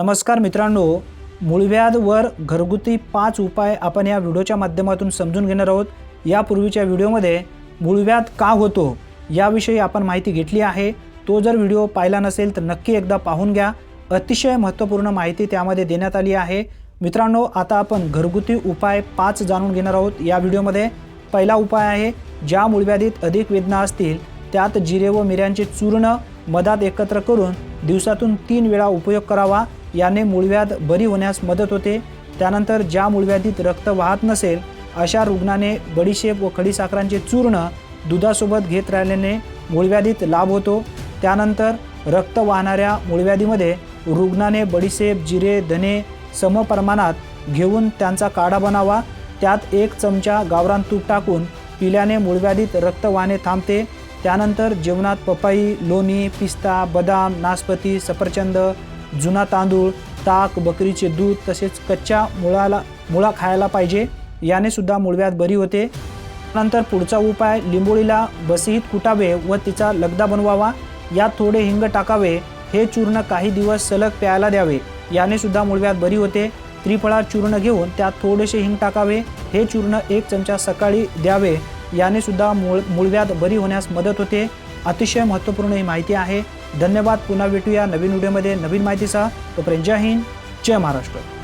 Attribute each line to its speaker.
Speaker 1: नमस्कार मित्रांनो मूळव्याधवर घरगुती पाच उपाय आपण या व्हिडिओच्या माध्यमातून समजून घेणार आहोत. यापूर्वीच्या व्हिडिओमध्ये मूळव्याध का होतो याविषयी आपण माहिती घेतली आहे. तो जर व्हिडिओ पाहिला नसेल तर नक्की एकदा पाहून घ्या. अतिशय महत्त्वपूर्ण माहिती त्यामध्ये देण्यात आली आहे. मित्रांनो आता आपण घरगुती उपाय पाच जाणून घेणार आहोत या व्हिडिओमध्ये. पहिला उपाय आहे ज्या मूळव्याधीत अधिक वेदना असतील त्यात जिरे व मिऱ्यांचे चूर्ण मधात एकत्र करून दिवसातून तीन वेळा उपयोग करावा. याने मूळव्याध बरी होण्यास मदत होते. त्यानंतर ज्या मूळव्याधीत रक्त वाहत नसेल अशा रुग्णाने बडीशेप व खडीसाखरांचे चूर्ण दुधासोबत घेत राहिल्याने मूळव्याधीत लाभ होतो. त्यानंतर रक्त वाहणाऱ्या मूळव्याधीमध्ये रुग्णाने बडीशेप जिरे धने समप्रमाणात घेऊन त्यांचा काढा बनावा. त्यात एक चमचा गावरान तूप टाकून पिल्याने मूळव्याधीत रक्त वाहणे थांबते. त्यानंतर जेवणात पपई लोणी पिस्ता बदाम नासपती सफरचंद जुना तांदूळ ताक बकरीचे दूध तसेच कच्च्या मुळाला मुळा खायला पाहिजे. याने सुद्धा मुळव्यात बरी होते. नंतर पुढचा उपाय लिंबोळीला बसीत कुटावे व तिचा लगदा बनवावा. यात थोडे हिंग टाकावे. हे चूर्ण काही दिवस सलग प्यायला द्यावे. याने सुद्धा मुळव्यात बरी होते. त्रिफळा चूर्ण घेऊन त्यात थोडेसे हिंग टाकावे. हे चूर्ण एक चमचा सकाळी द्यावे. याने सुद्धा मूळ मुळव्यात बरी होण्यास मदत होते. अतिशय महत्त्वपूर्ण ही माहिती आहे. धन्यवाद. पुन्हा भेटूया नवीन व्हिडिओमध्ये. नवीन माहितीसह तोपर्यंत जय हिंद. जय महाराष्ट्र.